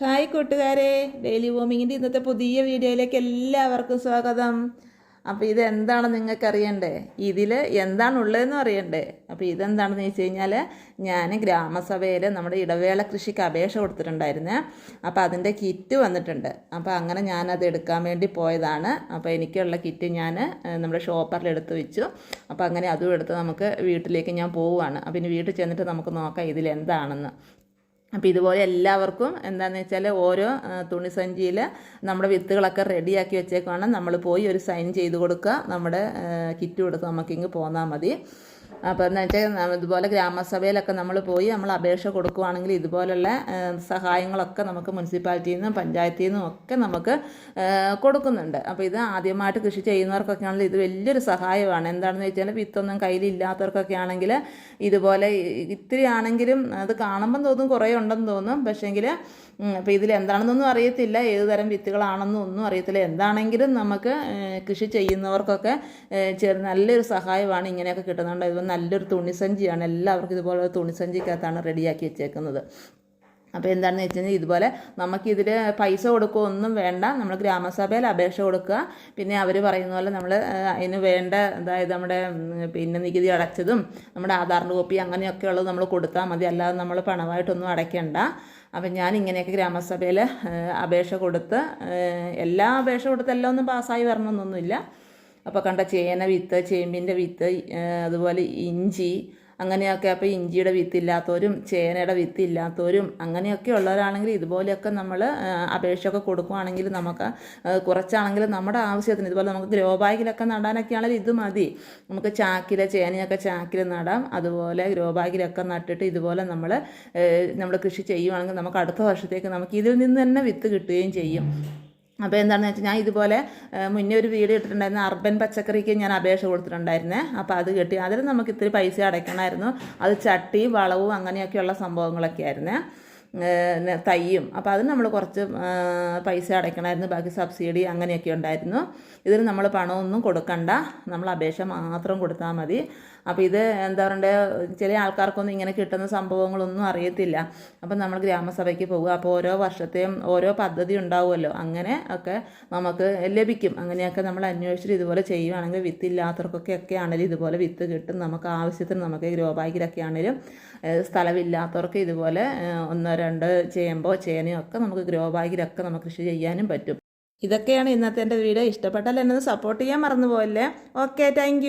Hi കൂട്ടുകാരെ. Daily വോമിങ്ങിന്റെ ഇന്നത്തെ പുതിയ വീഡിയോയിലേക്ക് എല്ലാവർക്കും സ്വാഗതം. അപ്പോൾ ഇതെന്താണ് നിങ്ങൾക്ക് അറിയണ്ടേ ഇതിൽ എന്താണുള്ളതെന്നും അറിയണ്ടേ? അപ്പോൾ ഇതെന്താണെന്ന് വെച്ച് കഴിഞ്ഞാൽ ഞാൻ ഗ്രാമസഭയിൽ നമ്മുടെ ഇടവേള കൃഷിക്ക് അപേക്ഷ കൊടുത്തിട്ടുണ്ടായിരുന്നേ. അപ്പോൾ അതിന്റെ കിറ്റ് വന്നിട്ടുണ്ട്. അപ്പോൾ അങ്ങനെ ഞാനത് എടുക്കാൻ വേണ്ടി പോയതാണ്. അപ്പോൾ എനിക്കുള്ള കിറ്റ് ഞാൻ നമ്മുടെ ഷോപ്പറിൽ എടുത്തു വെച്ചു. അപ്പോൾ അങ്ങനെ അതും എടുത്ത് നമുക്ക് വീട്ടിലേക്ക് ഞാൻ പോവുകയാണ് അപ്പോൾ ഇനി വീട്ടിൽ ചെന്നിട്ട് നമുക്ക് നോക്കാം ഇതിൽ എന്താണെന്ന് അപ്പോൾ ഇതുപോലെ എല്ലാവർക്കും എന്താണെന്ന് വെച്ചാൽ ഓരോ തുണി തുണിസഞ്ചിയിൽ നമ്മുടെ വിത്തുകളൊക്കെ റെഡിയാക്കി വെച്ചേക്കാണ് നമ്മൾ പോയി ഒരു സൈൻ ചെയ്ത് കൊടുക്കുക. നമ്മുടെ കിറ്റ് കൊടുക്കുക. നമുക്കിങ്ങ് പോന്നാൽ മതി. അപ്പോൾ എന്ന് വെച്ചാൽ ഇതുപോലെ ഗ്രാമസഭയിലൊക്കെ നമ്മൾ പോയി നമ്മൾ അപേക്ഷ കൊടുക്കുവാണെങ്കിൽ ഇതുപോലുള്ള സഹായങ്ങളൊക്കെ നമുക്ക് മുനിസിപ്പാലിറ്റിയിൽ നിന്നും പഞ്ചായത്തിൽ നിന്നും ഒക്കെ നമുക്ക് കൊടുക്കുന്നുണ്ട്. അപ്പോൾ ഇത് ആദ്യമായിട്ട് കൃഷി ചെയ്യുന്നവർക്കൊക്കെ ആണെങ്കിൽ ഇത് വലിയൊരു സഹായമാണ്. എന്താണെന്ന് വെച്ചാൽ വിത്തൊന്നും കയ്യിലില്ലാത്തവർക്കൊക്കെ ആണെങ്കിൽ ഇതുപോലെ ഇത്തിരി ആണെങ്കിലും അത് കാണുമ്പം തോന്നും കുറേ ഉണ്ടെന്ന് തോന്നും. പക്ഷേങ്കിൽ അപ്പോൾ ഇതിൽ എന്താണെന്നൊന്നും അറിയത്തില്ല. ഏത് തരം വിത്തുകളാണെന്നും ഒന്നും അറിയത്തില്ല. എന്താണെങ്കിലും നമുക്ക് കൃഷി ചെയ്യുന്നവർക്കൊക്കെ ചെറിയ ചെറു നല്ലൊരു സഹായമാണ് ഇങ്ങനെയൊക്കെ കിട്ടുന്നുണ്ട് ഇത് നല്ലൊരു തുണിസഞ്ചിയാണ് എല്ലാവർക്കും ഇതുപോലെ തുണിസഞ്ചിക്കകത്താണ് റെഡിയാക്കി വെച്ചേക്കുന്നത്. അപ്പോൾ എന്താണെന്ന് വെച്ച് കഴിഞ്ഞാൽ ഇതുപോലെ നമുക്കിതിൽ പൈസ കൊടുക്കുക ഒന്നും വേണ്ട. നമ്മൾ ഗ്രാമസഭയിൽ അപേക്ഷ കൊടുക്കുക. പിന്നെ അവർ പറയുന്ന പോലെ നമ്മൾ അതിന് വേണ്ട അതായത് നമ്മുടെ പിന്നെ നികുതി അടച്ചതും നമ്മുടെ ആധാറിന്റെ കോപ്പി അങ്ങനെയൊക്കെ ഉള്ളത് നമ്മൾ കൊടുത്താൽ മതി. അല്ലാതെ നമ്മൾ പണമായിട്ടൊന്നും അടയ്ക്കണ്ട. അപ്പം ഞാൻ ഇങ്ങനെയൊക്കെ ഗ്രാമസഭയിൽ അപേക്ഷ കൊടുത്ത് എല്ലാ അപേക്ഷ കൊടുത്ത് എല്ലാം ഒന്നും പാസ്സായി വരണമെന്നൊന്നുമില്ല. അപ്പോൾ കണ്ട ചേന വിത്ത് ചേമ്പിന്റെ വിത്ത് അതുപോലെ ഇഞ്ചി അങ്ങനെയൊക്കെ. അപ്പോൾ ഇഞ്ചിയുടെ വിത്ത് വിത്തില്ലാത്തവരും ചേനയുടെ വിത്തില്ലാത്തവരും അങ്ങനെയൊക്കെ ഉള്ളവരാണെങ്കിൽ ഇതുപോലെയൊക്കെ നമ്മൾ അപേക്ഷയൊക്കെ കൊടുക്കുവാണെങ്കിൽ നമുക്ക് കുറച്ചാണെങ്കിൽ നമ്മുടെ ആവശ്യത്തിന് ഇതുപോലെ നമുക്ക് ഗ്രോ ബാഗിലൊക്കെ നടാനൊക്കെ ആണെങ്കിൽ ഇത് മതി. നമുക്ക് ചാക്കിൽ ചേനയൊക്കെ ചാക്കിൽ നടാം. അതുപോലെ ഗ്രോ ബാഗിലൊക്കെ നട്ടിട്ട് ഇതുപോലെ നമ്മൾ നമ്മൾ കൃഷി ചെയ്യുവാണെങ്കിൽ നമുക്ക് അടുത്ത വർഷത്തേക്ക് നമുക്ക് ഇതിൽ നിന്ന് തന്നെ വിത്ത് കിട്ടുകയും ചെയ്യും. അപ്പോൾ എന്താണെന്ന് വെച്ചാൽ ഞാൻ ഇതുപോലെ മുന്നേ ഒരു വീഡിയോ ഇട്ടിട്ടുണ്ടായിരുന്നു അർബൻ പച്ചക്കറിക്ക് ഞാൻ അപേക്ഷ കൊടുത്തിട്ടുണ്ടായിരുന്നേ. അപ്പോൾ അത് കിട്ടി. അതിൽ നമുക്ക് ഇത്തിരി പൈസ അടയ്ക്കണമായിരുന്നു. അത് ചട്ടി വളവും അങ്ങനെയൊക്കെയുള്ള സംഭവങ്ങളൊക്കെ ആയിരുന്നേ തയ്യും അപ്പോൾ അതിന് നമ്മൾ കുറച്ച് പൈസ അടയ്ക്കണമായിരുന്നു ബാക്കി സബ്സിഡി അങ്ങനെയൊക്കെ ഉണ്ടായിരുന്നു. ഇതിന് നമ്മൾ പണമൊന്നും കൊടുക്കണ്ട. നമ്മൾ അപേക്ഷ മാത്രം കൊടുത്താൽ മതി. അപ്പോൾ ഇത് എന്താ പറയണ്ടേ ചില ആൾക്കാർക്കൊന്നും ഇങ്ങനെ കിട്ടുന്ന സംഭവങ്ങളൊന്നും അറിയത്തില്ല. അപ്പം നമ്മൾ ഗ്രാമസഭയ്ക്ക് പോകുക അപ്പോൾ ഓരോ വർഷത്തെയും ഓരോ പദ്ധതി ഉണ്ടാവുമല്ലോ. അങ്ങനെ ഒക്കെ നമുക്ക് ലഭിക്കും. അങ്ങനെയൊക്കെ നമ്മൾ അന്വേഷിച്ചിട്ട് ഇതുപോലെ ചെയ്യുവാണെങ്കിൽ വിത്തില്ലാത്തവർക്കൊക്കെ ഒക്കെ ആണെങ്കിലും ഇതുപോലെ വിത്ത് കിട്ടും. നമുക്ക് ആവശ്യത്തിന് നമുക്ക് ഗ്രോ ബാഗിലൊക്കെ ആണെങ്കിലും സ്ഥലമില്ലാത്തവർക്ക് ഇതുപോലെ ഒന്നോ രണ്ടോ ചേമ്പോ ചേനയോ ഒക്കെ നമുക്ക് ഗ്രോ ബാഗിലൊക്കെ നമുക്ക് കൃഷി ചെയ്യാനും പറ്റും. ഇതൊക്കെയാണ് ഇന്നത്തെ എന്റെ വീഡിയോ. ഇഷ്ടപ്പെട്ടാൽ എന്നെ സപ്പോർട്ട് ചെയ്യാൻ മറന്നു പോയല്ലേ ഓക്കെ താങ്ക്